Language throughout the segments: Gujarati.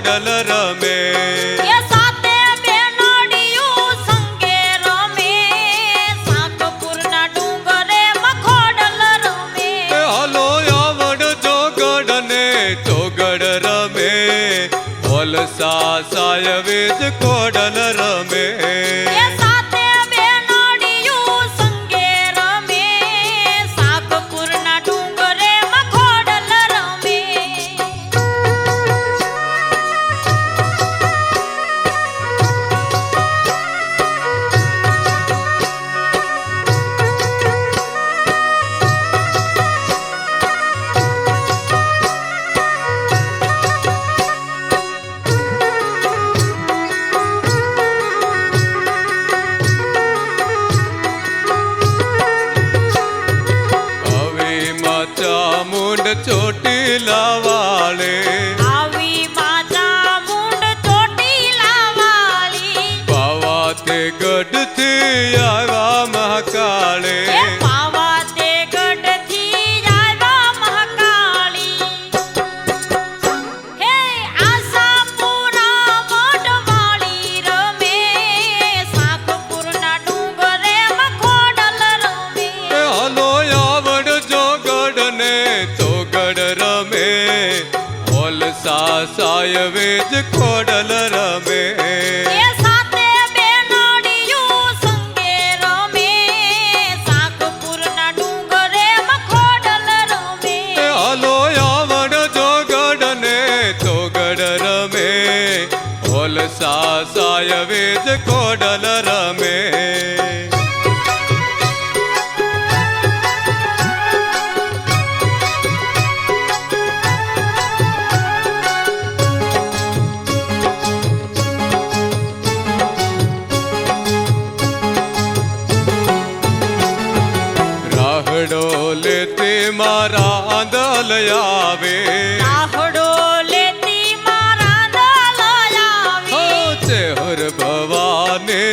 ಮಾಡಲ కోడల రమే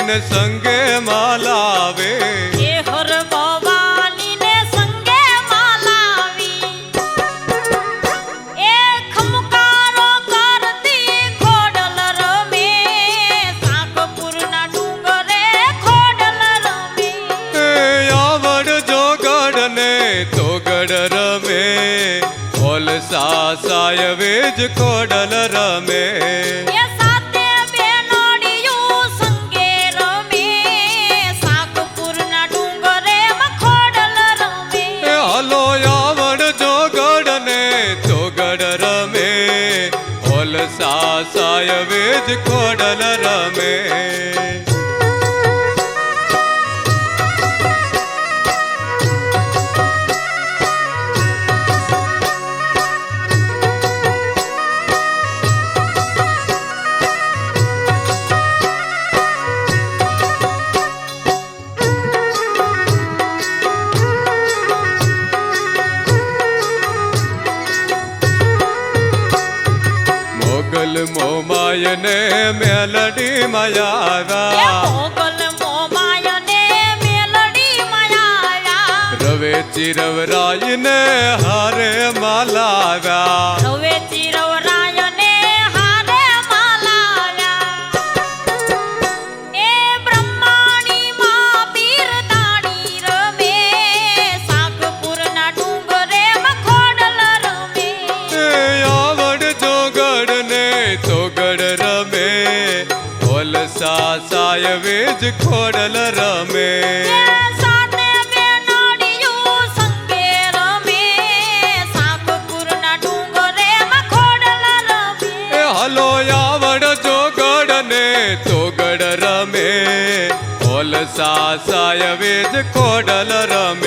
ને સંગે માલાવે એ હર ભવાની ને સંગે માલાવી એ ખમકારો કરતી ખોડલ રમે. સાકપુર ના ડુંગરે ખોડલ સાસાય વેજ ખોડલ રમે. વેજ ખોડલ રમે. હલો આવડ ચોગડ ને તોગડ રમે. ઓલ સાસાય વેજ ખોડલ રમે.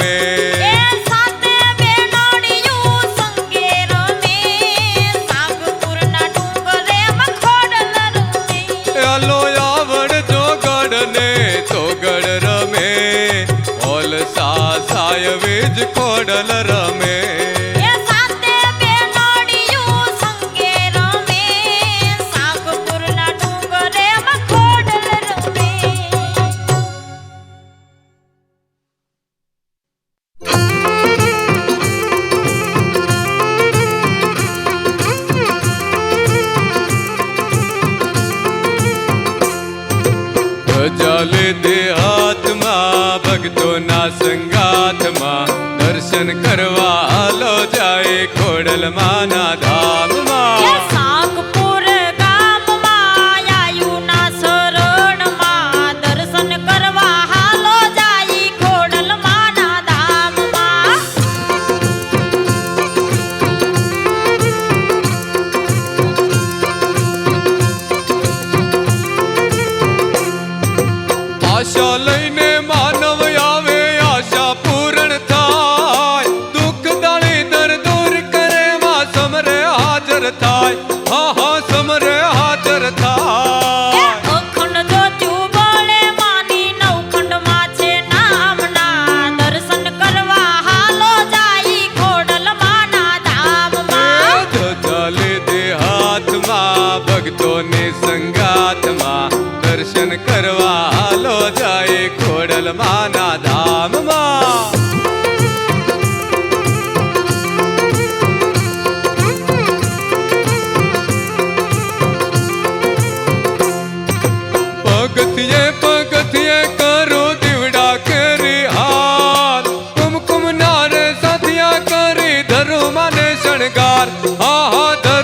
ಮೊದಲರ बहुत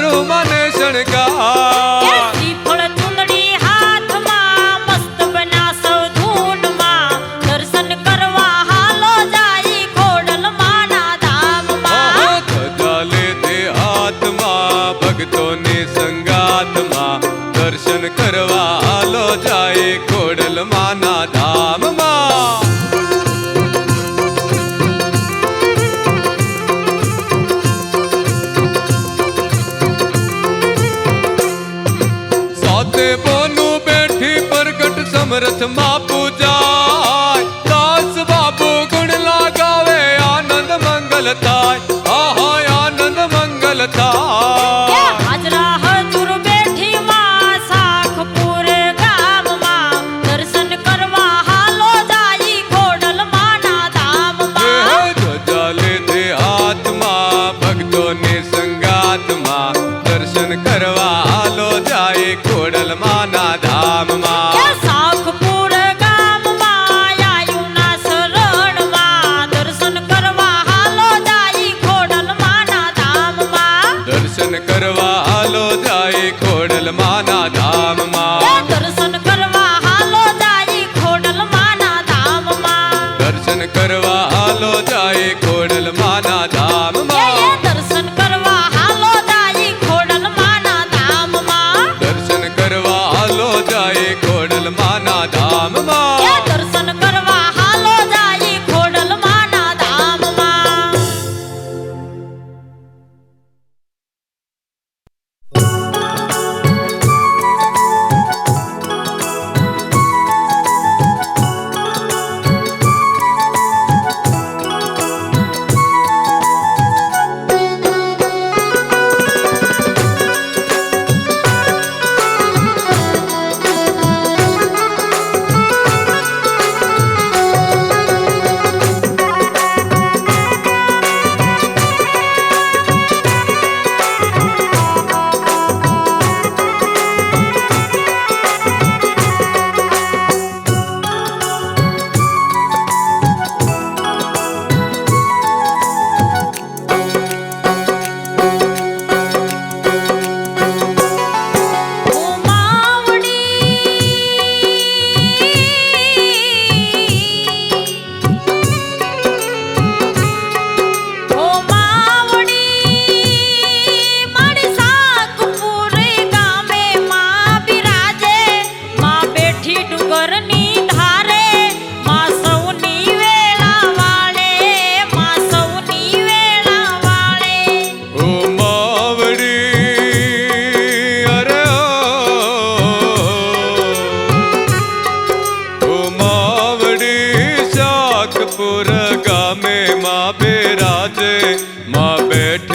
ધામમાં દર્શન કરવા?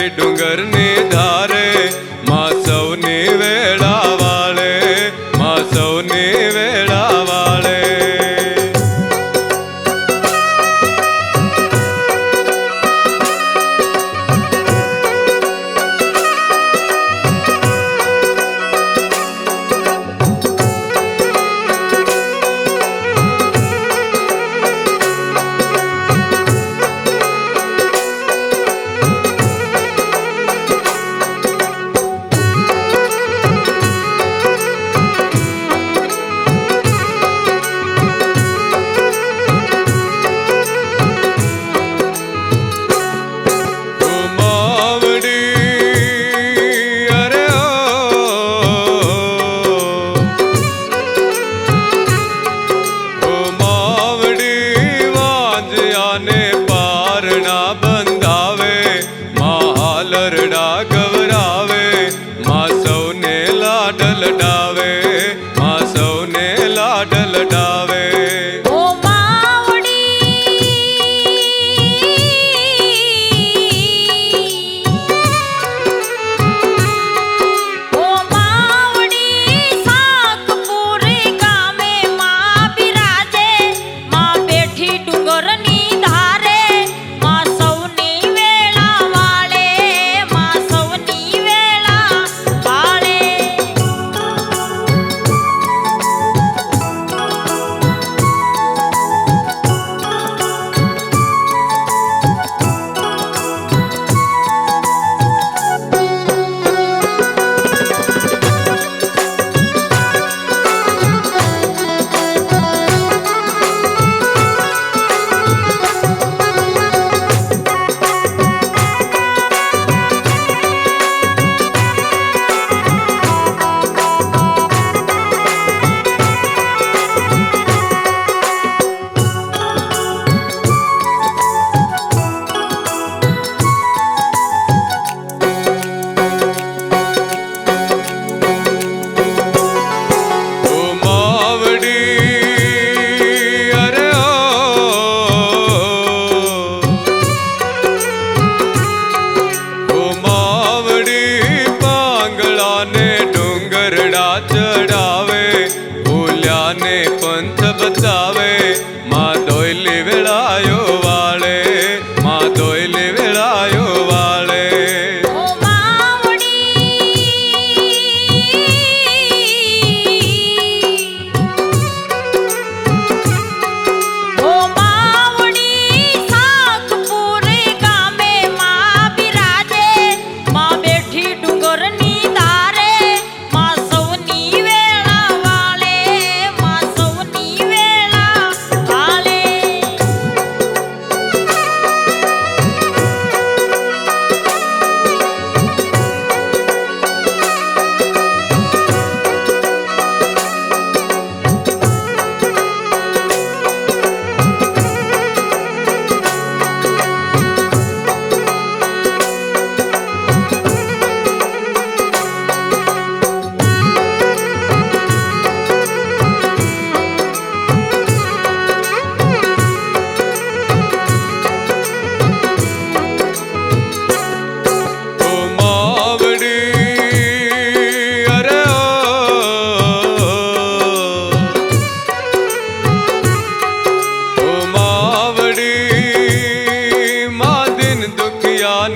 બિરાજે માં બેઠી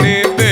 de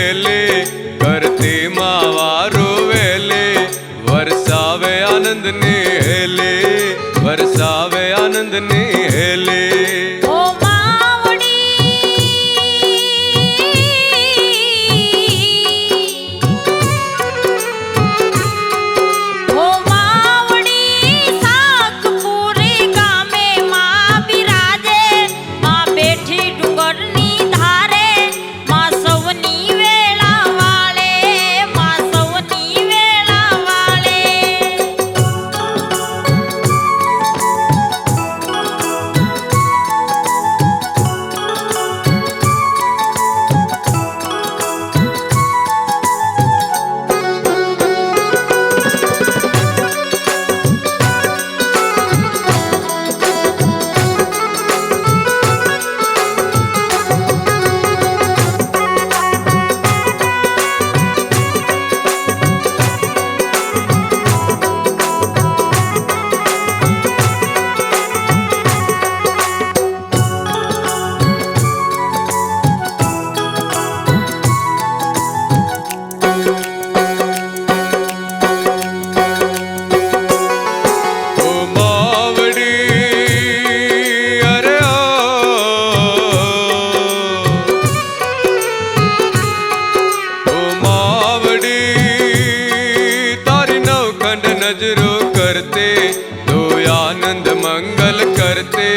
करते दो आनंद मंगल करते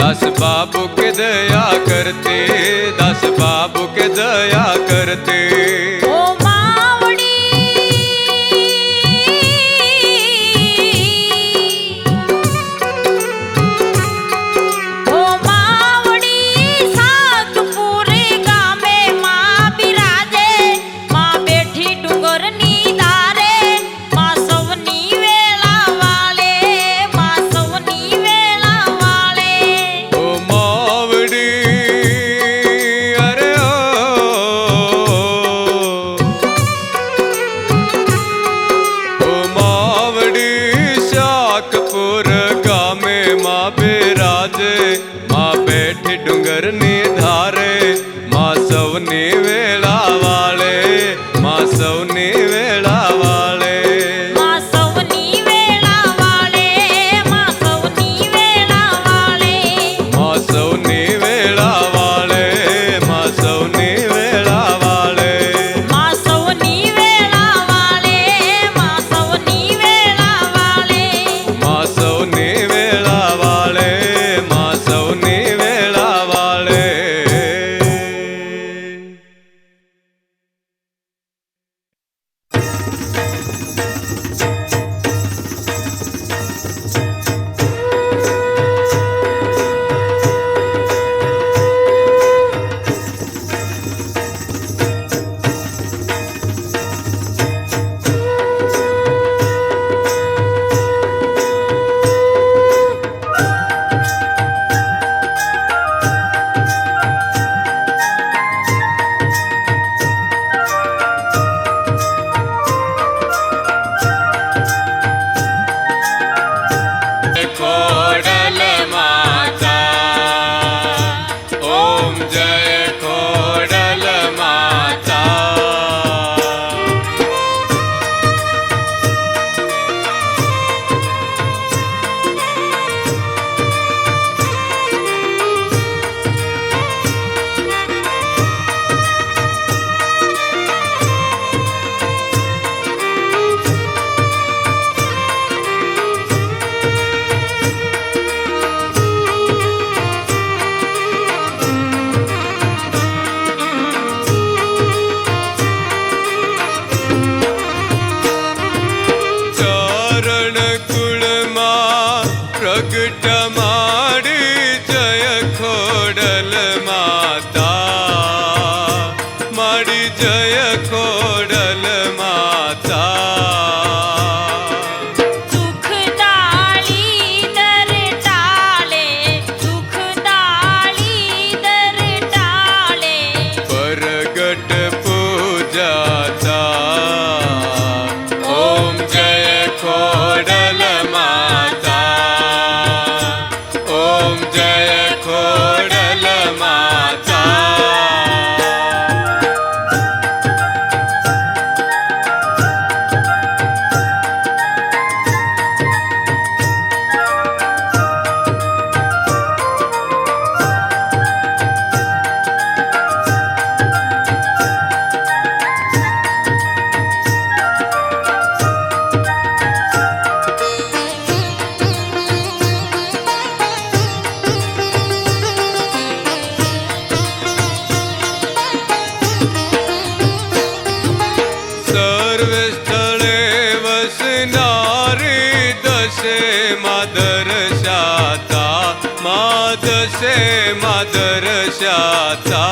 दस बाबू के दया करते दस बाबू के दया करते રાજે માં બેઠી ડુંગરની ધારે માં સૌની વેળા વાળે માં સૌની વેળા मादरशाचा माझसे मादरशाचा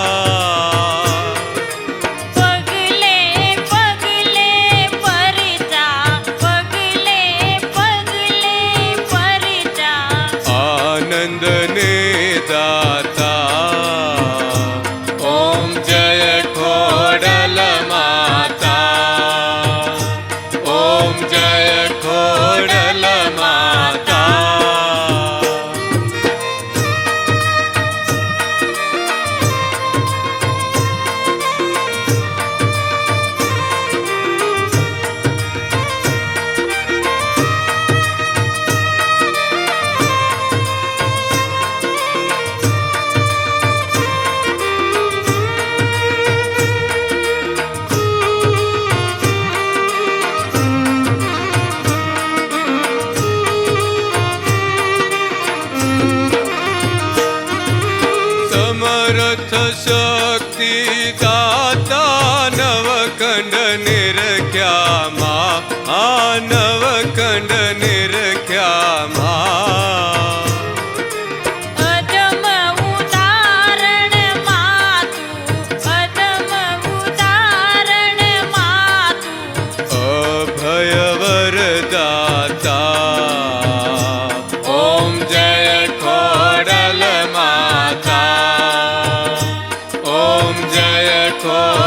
ખોડલ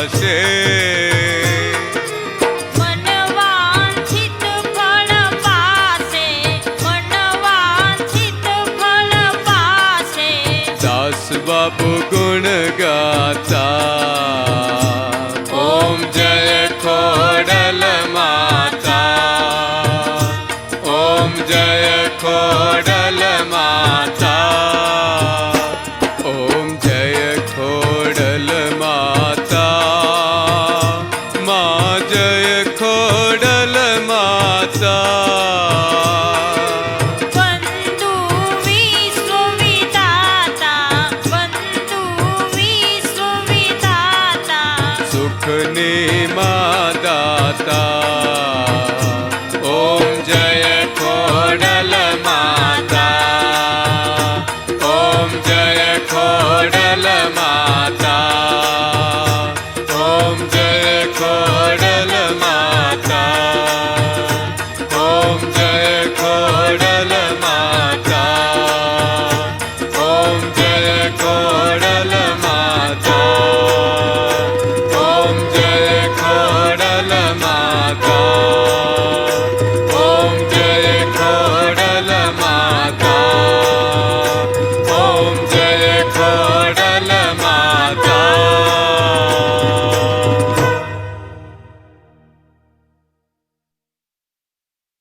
আসে